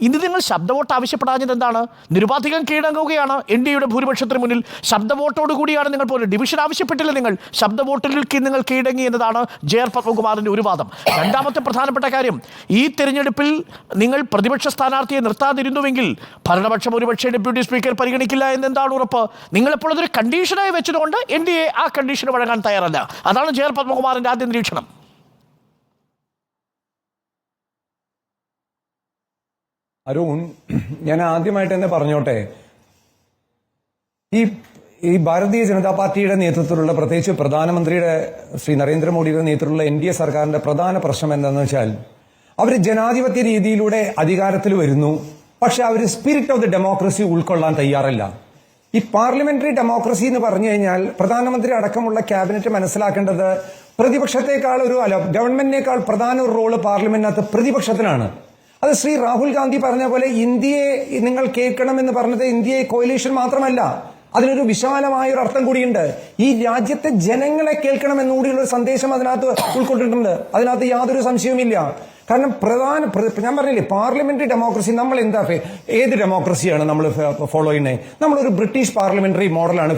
ഇന്ന് നിങ്ങൾ ശബ്ദവോട്ട് ആവശ്യപ്പെടാഞ്ഞത് എന്താണ്? നിരുപാധികം കീഴടങ്ങുകയാണ് എൻ ഡി എയുടെ ഭൂരിപക്ഷത്തിന് മുന്നിൽ. ശബ്ദവോട്ടോട് കൂടിയാണ് നിങ്ങൾ പോലും ഡിവിഷൻ ആവശ്യപ്പെട്ടില്ല നിങ്ങൾ. ശബ്ദ ശബ്ദവോട്ടിലേക്ക് നിങ്ങൾ കീഴടങ്ങി എന്നതാണ് ജെ ആർ പത്മകുമാറിന്റെ ഒരു വാദം. രണ്ടാമത്തെ പ്രധാനപ്പെട്ട കാര്യം ഈ തെരഞ്ഞെടുപ്പിൽ നിങ്ങൾ പ്രതിപക്ഷ സ്ഥാനാർത്ഥിയെ നിർത്താതിരുന്നുവെങ്കിൽ ഭരണപക്ഷം ഒരുപക്ഷെ ഡെപ്യൂട്ടി സ്പീക്കർ പരിഗണിക്കില്ല എന്നെന്താണ് ഉറപ്പ്? നിങ്ങളെപ്പോൾ അതൊരു കണ്ടീഷനായി വെച്ചതുകൊണ്ട് എൻ ഡി എ ആ കണ്ടീഷന് വഴങ്ങാൻ തയ്യാറല്ല. അതാണ് ജെ ആർ പത്മകുമാറിന്റെ ആദ്യ നിരീക്ഷണം. അരുൺ ഞാൻ ആദ്യമായിട്ട് തന്നെ പറഞ്ഞോട്ടെ. ഈ ഈ ഭാരതീയ ജനതാ പാർട്ടിയുടെ നേതൃത്വത്തിലുള്ള പ്രത്യേകിച്ച് പ്രധാനമന്ത്രിയുടെ ശ്രീ നരേന്ദ്രമോദിയുടെ നേതൃത്വത്തിലുള്ള എൻ ഡി എ സർക്കാരിന്റെ പ്രധാന പ്രശ്നം എന്താണെന്ന് വെച്ചാൽ അവർ ജനാധിപത്യ രീതിയിലൂടെ അധികാരത്തിൽ വരുന്നു പക്ഷെ അവർ സ്പിരിറ്റ് ഓഫ് ദി ഡെമോക്രസി ഉൾക്കൊള്ളാൻ തയ്യാറല്ല. ഈ പാർലമെന്ററി ഡെമോക്രസി എന്ന് പറഞ്ഞു കഴിഞ്ഞാൽ പ്രധാനമന്ത്രി അടക്കമുള്ള ക്യാബിനറ്റ് മനസ്സിലാക്കേണ്ടത് പ്രതിപക്ഷത്തെക്കാൾ ഒരു അല്ല ഗവൺമെന്റിനേക്കാൾ പ്രധാന ഒരു റോൾ പാർലമെന്റിനകത്ത് പ്രതിപക്ഷത്തിനാണ്. അത് ശ്രീ രാഹുൽ ഗാന്ധി പറഞ്ഞ പോലെ ഇന്ത്യയെ നിങ്ങൾ കേൾക്കണം എന്ന് പറഞ്ഞത് ഇന്ത്യയെ കോയിലേഷൻ മാത്രമല്ല. അതിനൊരു വിശാലമായ ഒരു അർത്ഥം കൂടിയുണ്ട്. ഈ രാജ്യത്തെ ജനങ്ങളെ കേൾക്കണം എന്നുകൂടിയുള്ള സന്ദേശം അതിനകത്ത് ഉൾക്കൊണ്ടിട്ടുണ്ട്. അതിനകത്ത് യാതൊരു സംശയവുമില്ല കാരണം പ്രധാന ഞാൻ പറഞ്ഞില്ലേ പാർലമെന്ററി ഡെമോക്രസി നമ്മൾ എന്താ ഏത് ഡെമോക്രസിയാണ് നമ്മൾ ഫോളോ ചെയ്യുന്നത് നമ്മളൊരു ബ്രിട്ടീഷ് പാർലമെന്ററി മോഡലാണ്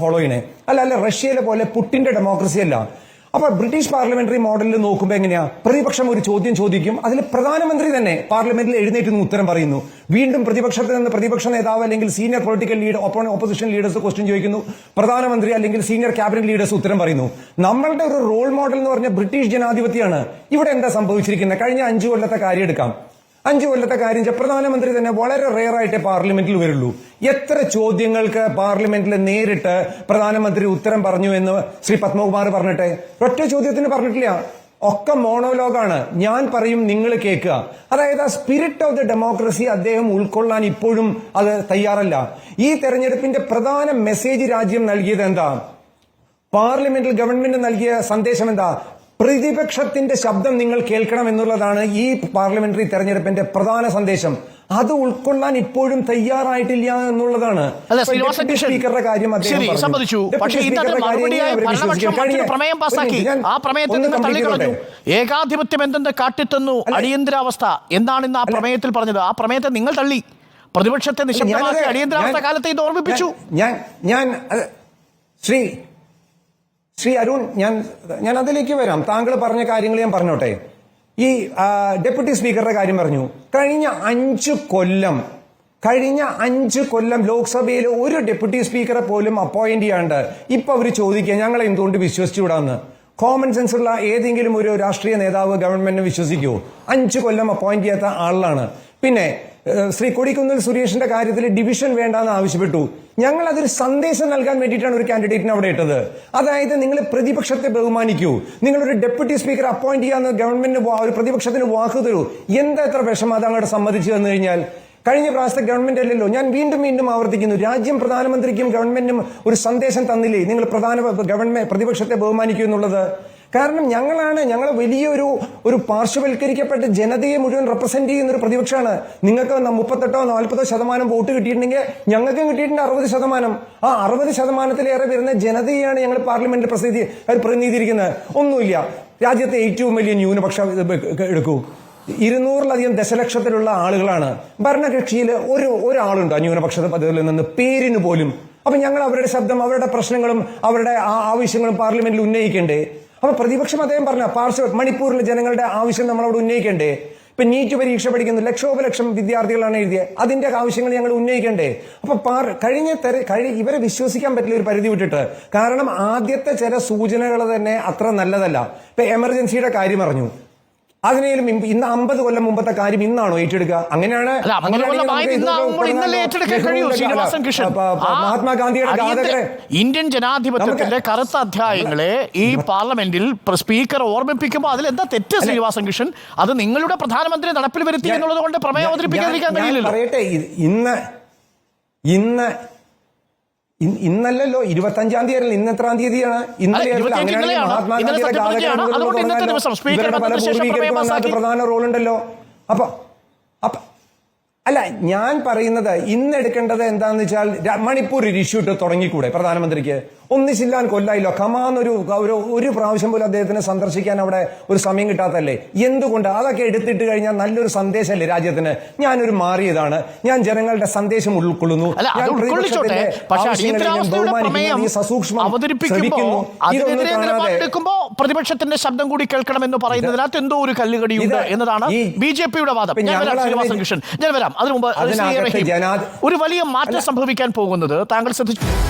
ഫോളോ ചെയ്യുന്നത് അല്ല അല്ല റഷ്യയിലെ പോലെ പുട്ടിന്റെ ഡെമോക്രസി അല്ല. അപ്പൊ ബ്രിട്ടീഷ് പാർലമെന്ററി മോഡലിൽ നോക്കുമ്പോൾ എങ്ങനെയാ? പ്രതിപക്ഷം ഒരു ചോദ്യം ചോദിക്കും. അതിൽ പ്രധാനമന്ത്രി തന്നെ പാർലമെന്റിൽ എഴുന്നേറ്റ് നിന്ന് ഉത്തരം പറയുന്നു. വീണ്ടും പ്രതിപക്ഷത്തിൽ നിന്ന് പ്രതിപക്ഷ നേതാവ് അല്ലെങ്കിൽ senior political leader opposition leaders question ചോദിക്കുന്നു. പ്രധാനമന്ത്രി അല്ലെങ്കിൽ സീനിയർ ക്യാബിനറ്റ് ലീഡേഴ്സ് ഉത്തരം പറയുന്നു. നമ്മളുടെ ഒരു റോൾ മോഡൽ എന്ന് പറഞ്ഞ ബ്രിട്ടീഷ് ജനാധിപത്യമാണ്. ഇവിടെ എന്താ സംഭവിച്ചിരിക്കുന്നത്? കഴിഞ്ഞ അഞ്ചു കൊല്ലത്തെ കാര്യം എടുക്കാം. അഞ്ചു കൊല്ലത്തെ കാര്യം പ്രധാനമന്ത്രി തന്നെ വളരെ റെയർ ആയിട്ട് പാർലമെന്റിൽ വരുള്ളൂ. എത്ര ചോദ്യങ്ങൾക്ക് പാർലമെന്റിൽ നേരിട്ട് പ്രധാനമന്ത്രി ഉത്തരം പറഞ്ഞു എന്ന് ശ്രീ പത്മകുമാർ പറഞ്ഞിട്ടെ? ഒറ്റ ചോദ്യത്തിന് പറഞ്ഞിട്ടില്ല. ഒക്കെ മോണോലോഗാണ് ഞാൻ പറയും നിങ്ങൾ കേൾക്കുക. അതായത് ആ സ്പിരിറ്റ് ഓഫ് ദ ഡെമോക്രസി അദ്ദേഹം ഉൾക്കൊള്ളാൻ ഇപ്പോഴും അത് തയ്യാറല്ല. ഈ തെരഞ്ഞെടുപ്പിന്റെ പ്രധാന മെസ്സേജ് രാജ്യം നൽകിയത് എന്താ? പാർലമെന്റിൽ ഗവൺമെന്റ് നൽകിയ സന്ദേശം എന്താ? പ്രതിപക്ഷത്തിന്റെ ശബ്ദം നിങ്ങൾ കേൾക്കണം എന്നുള്ളതാണ് ഈ പാർലമെന്ററി തെരഞ്ഞെടുപ്പിന്റെ പ്രധാന സന്ദേശം. അത് ഉൾക്കൊള്ളാൻ ഇപ്പോഴും തയ്യാറായിട്ടില്ല എന്നുള്ളതാണ്. സ്പീക്കറുടെ കാര്യം. സമ്മതിച്ചു. പക്ഷേ പ്രമേയം പാസാക്കി ആ പ്രമേയത്തിൽ നിന്ന് തള്ളിക്കളഞ്ഞു. ഏകാധിപത്യം എന്തെന്ന് കാട്ടിത്തന്നു അടിയന്തരാവസ്ഥ എന്നാണ് ഇന്ന് ആ പ്രമേയത്തിൽ പറഞ്ഞത്. ആ പ്രമേയത്തെ നിങ്ങൾ തള്ളി. പ്രതിപക്ഷത്തെ നിശബ്ദമാക്കി അടിയന്തരാവസ്ഥ കാലത്തെ ഇത് ഓർമ്മിപ്പിച്ചു. ഞാൻ ഞാൻ ശ്രീ ശ്രീ അരുൺ ഞാൻ ഞാൻ അതിലേക്ക് വരാം. താങ്കൾ പറഞ്ഞ കാര്യങ്ങൾ ഞാൻ പറഞ്ഞോട്ടെ. ഈ ഡെപ്യൂട്ടി സ്പീക്കറുടെ കാര്യം പറഞ്ഞു. കഴിഞ്ഞ അഞ്ച് കൊല്ലം കഴിഞ്ഞ അഞ്ച് കൊല്ലം ലോക്സഭയിൽ ഒരു ഡെപ്യൂട്ടി സ്പീക്കറെ പോലും അപ്പോയിന്റ് ചെയ്യാണ്ട് ഇപ്പൊ അവർ ചോദിക്കുക ഞങ്ങൾ എന്തുകൊണ്ട് വിശ്വസിച്ചു വിടാന്ന്? കോമൺ സെൻസ് ഉള്ള ഏതെങ്കിലും ഒരു രാഷ്ട്രീയ നേതാവ് ഗവൺമെന്റിനെ വിശ്വസിക്കൂ. അഞ്ച് കൊല്ലം അപ്പോയിന്റ് ചെയ്യാത്ത ആളാണ് പിന്നെ ശ്രീ കൊടിക്കുന്നിൽ സുരേഷിന്റെ കാര്യത്തിൽ ഡിവിഷൻ വേണ്ടെന്ന് ആവശ്യപ്പെട്ടു. ഞങ്ങൾ അതൊരു സന്ദേശം നൽകാൻ വേണ്ടിയിട്ടാണ് ഒരു കാൻഡിഡേറ്റിനെ അവിടെ ഇട്ടത്. അതായത് നിങ്ങൾ പ്രതിപക്ഷത്തെ ബഹുമാനിക്കൂ. നിങ്ങളൊരു ഡെപ്യൂട്ടി സ്പീക്കർ അപ്പോയിന്റ് ചെയ്യാന്ന് ഗവൺമെന്റിന് ഒരു പ്രതിപക്ഷത്തിന് വാക്ക് തരൂ. എന്താ എത്ര വിഷമം? അത് അങ്ങോട്ട് സമ്മതിച്ചു തന്നു കഴിഞ്ഞാൽ. കഴിഞ്ഞ പ്രാവശ്യത്തെ ഗവൺമെന്റ് അല്ലല്ലോ. ഞാൻ വീണ്ടും വീണ്ടും ആവർത്തിക്കുന്നു. രാജ്യം പ്രധാനമന്ത്രിക്കും ഗവൺമെന്റിനും ഒരു സന്ദേശം തന്നില്ലേ? നിങ്ങൾ പ്രധാന ഗവൺമെന്റ് പ്രതിപക്ഷത്തെ ബഹുമാനിക്കൂ എന്നുള്ളത്? കാരണം ഞങ്ങളാണ് ഞങ്ങൾ വലിയൊരു ഒരു പാർശ്വവൽക്കരിക്കപ്പെട്ട ജനതയെ മുഴുവൻ റെപ്രസെന്റ് ചെയ്യുന്ന ഒരു പ്രതിപക്ഷമാണ്. നിങ്ങൾക്ക് മുപ്പത്തെട്ടോ നാൽപ്പതോ ശതമാനം വോട്ട് കിട്ടിയിട്ടുണ്ടെങ്കിൽ ഞങ്ങൾക്കും കിട്ടിയിട്ടുണ്ട് അറുപത് ശതമാനം. ആ അറുപത് ശതമാനത്തിലേറെ വരുന്ന ജനതയെയാണ് ഞങ്ങൾ പാർലമെന്റിൽ പ്രസിദ്ധി പ്രതിനിധീകരിക്കുന്നത്. ഒന്നുമില്ല. രാജ്യത്തെ ഏറ്റവും വലിയ ന്യൂനപക്ഷ എടുക്കൂ. ഇരുന്നൂറിലധികം ദശലക്ഷത്തിലുള്ള ആളുകളാണ്. ഭരണകക്ഷിയിൽ ഒരു ഒരാളുണ്ടോ ന്യൂനപക്ഷ പദ്ധതിയിൽ നിന്ന് പേരിന് പോലും. അപ്പൊ ഞങ്ങൾ അവരുടെ ശബ്ദം അവരുടെ പ്രശ്നങ്ങളും അവരുടെ ആവശ്യങ്ങളും പാർലമെന്റിൽ ഉന്നയിക്കണ്ടേ? അപ്പൊ പ്രതിപക്ഷം അദ്ദേഹം പറഞ്ഞ പാർശ്വ മണിപ്പൂരിലെ ജനങ്ങളുടെ ആവശ്യം നമ്മൾ അവിടെ ഉന്നയിക്കണ്ടേ? ഇപ്പൊ നീറ്റ് പരീക്ഷ പഠിക്കുന്ന ലക്ഷോപലക്ഷം വിദ്യാർത്ഥികളാണ് എഴുതിയത് അതിന്റെ ആവശ്യങ്ങൾ ഞങ്ങൾ ഉന്നയിക്കണ്ടേ? അപ്പൊ പാർ കഴിഞ്ഞ തെര കഴി ഇവരെ വിശ്വസിക്കാൻ പറ്റില്ല ഒരു പരിധി വിട്ടിട്ട്. കാരണം ആദ്യത്തെ ചില സൂചനകൾ തന്നെ അത്ര നല്ലതല്ല. ഇപ്പൊ എമർജൻസിയുടെ കാര്യം അറിഞ്ഞു അതിനേലും ഇന്ന് അമ്പത് കൊല്ലം മുമ്പത്തെ കാര്യം ഇന്നാണോ ഏറ്റെടുക്കുക? അങ്ങനെയാണ് മഹാത്മാഗാന്ധിയുടെ ഇന്ത്യൻ ജനാധിപത്യത്തിന്റെ കറുത്ത അധ്യായങ്ങളെ ഈ പാർലമെന്റിൽ സ്പീക്കർ ഓർമ്മിപ്പിക്കുമ്പോൾ അതിൽ എന്താ തെറ്റ് ശ്രീനിവാസൻ കൃഷ്ണൻ അത് നിങ്ങളുടെ പ്രധാനമന്ത്രി നടപ്പിൽ വരുത്തി എന്നുള്ളത് കൊണ്ട് പ്രമേയം അവതരിപ്പിക്കാതിരിക്കാൻ കഴിയില്ല കഴിയില്ലല്ലോ പറയട്ടെ ഇന്ന് ഇന്ന് ഇന്ന് ഇന്നല്ലല്ലോ. ഇരുപത്തഞ്ചാം തീയതി ഇന്ന് എത്രാം തീയതിയാണ്? ഇന്നലെ. മഹാത്മാഗാന്ധിയുടെ. പ്രധാന റോൾ ഉണ്ടല്ലോ അപ്പൊ അപ്പൊ അല്ല ഞാൻ പറയുന്നത് ഇന്ന് എടുക്കേണ്ടത് എന്താന്ന് വെച്ചാൽ മണിപ്പൂർ ഒരു ഇഷ്യൂ ഇട്ട് തുടങ്ങിക്കൂടെ പ്രധാനമന്ത്രിക്ക്? ഒന്നിച്ചില്ലാൻ കൊല്ലായില്ലോ. കമാന്നൊരു ഒരു ഒരു പ്രാവശ്യം പോലും അദ്ദേഹത്തിനെ സന്ദർശിക്കാൻ അവിടെ ഒരു സമയം കിട്ടാത്തല്ലേ എന്തുകൊണ്ട്? അതൊക്കെ എടുത്തിട്ട് കഴിഞ്ഞാൽ നല്ലൊരു സന്ദേശമല്ലേ രാജ്യത്തിന്? ഞാനൊരു മാറിയതാണ്. ഞാൻ ജനങ്ങളുടെ സന്ദേശം ഉൾക്കൊള്ളുന്നു. പ്രതിപക്ഷത്തിന്റെ ശബ്ദം കൂടി കേൾക്കണം എന്ന് പറയുന്നതിനകത്ത് എന്തോ ഒരു കല്ലുകടിയുണ്ട് എന്നതാണ് ബി ജെ പിയുടെ വാദം. ഞാൻ വരാം ശ്രീനിവാസൻ കൃഷ്ണൻ. ഞാൻ വരാം. അതിനു മുമ്പ് ഒരു വലിയ മാറ്റം സംഭവിക്കാൻ പോകുന്നത് താങ്കൾ ശ്രദ്ധിച്ചു